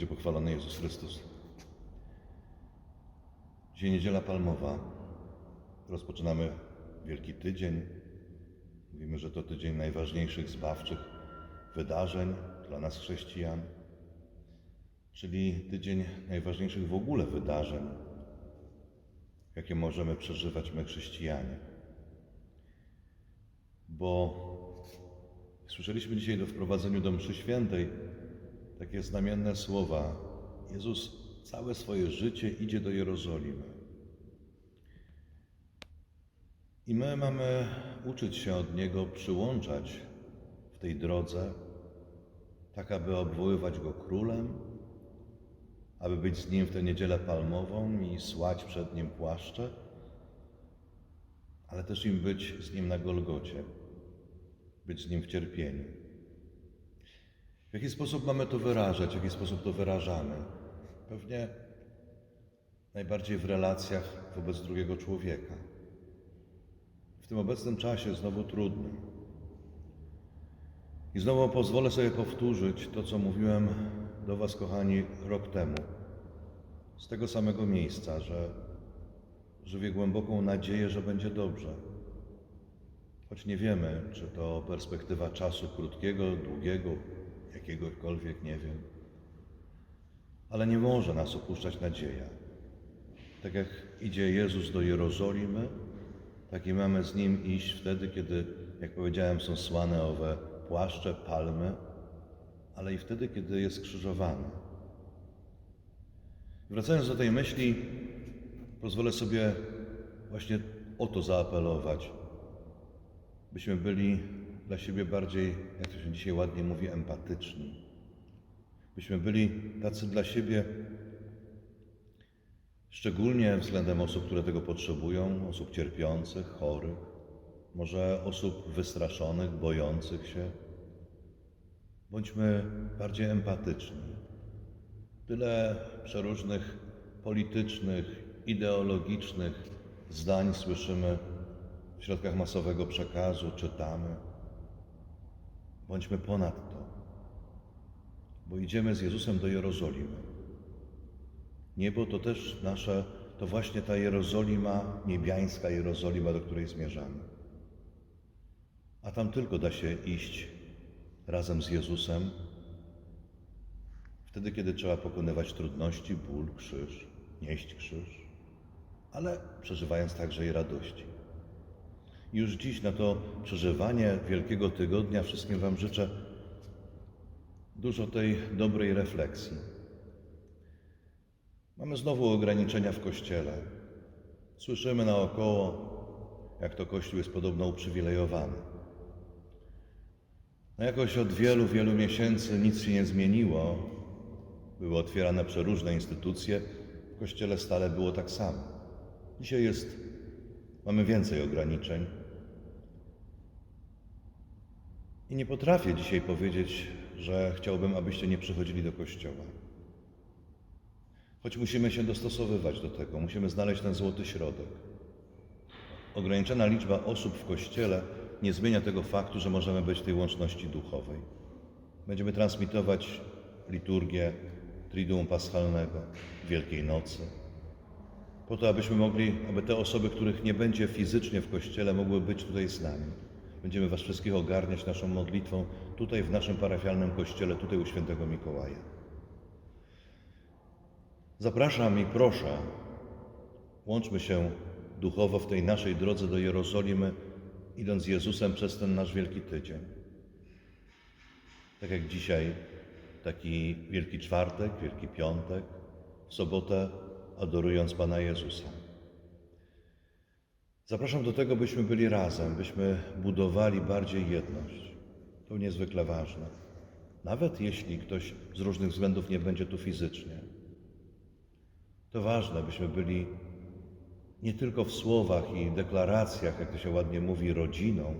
będzie pochwalony Jezus Chrystus. Dzisiaj niedziela palmowa. Rozpoczynamy Wielki Tydzień. Mówimy, że to tydzień najważniejszych zbawczych wydarzeń dla nas chrześcijan, czyli tydzień najważniejszych w ogóle wydarzeń, jakie możemy przeżywać my chrześcijanie. Bo słyszeliśmy dzisiaj do wprowadzeniu do mszy świętej takie znamienne słowa. Jezus całe swoje życie idzie do Jerozolimy. I my mamy uczyć się od Niego, przyłączać w tej drodze, tak aby obwoływać Go królem, aby być z Nim w tę niedzielę palmową i słać przed Nim płaszcze, ale też im być z Nim na Golgocie, być z Nim w cierpieniu. W jaki sposób mamy to wyrażać, w jaki sposób to wyrażamy? Pewnie najbardziej w relacjach wobec drugiego człowieka. W tym obecnym czasie znowu trudnym. I znowu pozwolę sobie powtórzyć to, co mówiłem do Was, kochani, rok temu. Z tego samego miejsca, że żywię głęboką nadzieję, że będzie dobrze. Choć nie wiemy, czy to perspektywa czasu krótkiego, długiego, jakiegokolwiek, nie wiem. Ale nie może nas opuszczać nadzieja. Tak jak idzie Jezus do Jerozolimy, tak i mamy z Nim iść wtedy, kiedy, jak powiedziałem, są słane owe płaszcze, palmy, ale i wtedy, kiedy jest krzyżowany. Wracając do tej myśli, pozwolę sobie właśnie o to zaapelować, byśmy byli dla siebie bardziej, jak to się dzisiaj ładnie mówi, empatyczni. Byśmy byli tacy dla siebie, szczególnie względem osób, które tego potrzebują, osób cierpiących, chorych, może osób wystraszonych, bojących się. Bądźmy bardziej empatyczni. Tyle przeróżnych politycznych, ideologicznych zdań słyszymy w środkach masowego przekazu, czytamy. Bądźmy ponad to, bo idziemy z Jezusem do Jerozolimy. Niebo to też nasze, to właśnie ta Jerozolima, niebiańska Jerozolima, do której zmierzamy. A tam tylko da się iść razem z Jezusem, wtedy, kiedy trzeba pokonywać trudności, ból, krzyż, nieść krzyż, ale przeżywając także i radości. Już dziś na to przeżywanie Wielkiego Tygodnia wszystkim Wam życzę dużo tej dobrej refleksji. Mamy znowu ograniczenia w Kościele. Słyszymy naokoło, jak to Kościół jest podobno uprzywilejowany. No jakoś od wielu, wielu miesięcy nic się nie zmieniło. Były otwierane przeróżne instytucje. W Kościele stale było tak samo. Dzisiaj jest, mamy więcej ograniczeń. I nie potrafię dzisiaj powiedzieć, że chciałbym, abyście nie przychodzili do kościoła. Choć musimy się dostosowywać do tego, musimy znaleźć ten złoty środek. Ograniczona liczba osób w kościele nie zmienia tego faktu, że możemy być w tej łączności duchowej. Będziemy transmitować liturgię Triduum Paschalnego, Wielkiej Nocy, po to, abyśmy mogli, aby te osoby, których nie będzie fizycznie w kościele, mogły być tutaj z nami. Będziemy Was wszystkich ogarniać naszą modlitwą tutaj w naszym parafialnym kościele, tutaj u świętego Mikołaja. Zapraszam i proszę, łączmy się duchowo w tej naszej drodze do Jerozolimy, idąc z Jezusem przez ten nasz Wielki Tydzień. Tak jak dzisiaj, taki Wielki Czwartek, Wielki Piątek, sobotę adorując Pana Jezusa. Zapraszam do tego, byśmy byli razem, byśmy budowali bardziej jedność. To niezwykle ważne. Nawet jeśli ktoś z różnych względów nie będzie tu fizycznie. To ważne, byśmy byli nie tylko w słowach i deklaracjach, jak to się ładnie mówi, rodziną,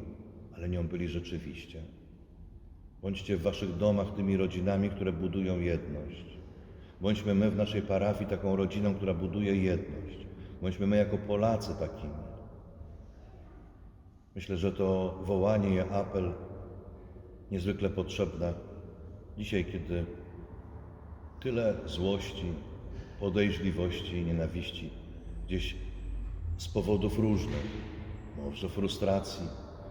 ale nią byli rzeczywiście. Bądźcie w waszych domach tymi rodzinami, które budują jedność. Bądźmy my w naszej parafii taką rodziną, która buduje jedność. Bądźmy my jako Polacy takimi. Myślę, że to wołanie i apel niezwykle potrzebne dzisiaj, kiedy Tyle złości, podejrzliwości i nienawiści gdzieś z powodów różnych. Może frustracji,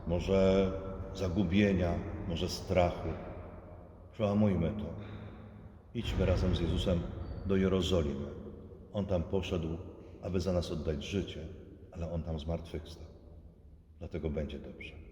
może zagubienia, może strachu. Przełamujmy to. Idźmy razem z Jezusem do Jerozolimy. On tam poszedł, aby za nas oddać życie, ale On tam zmartwychwstał. Dlatego będzie dobrze.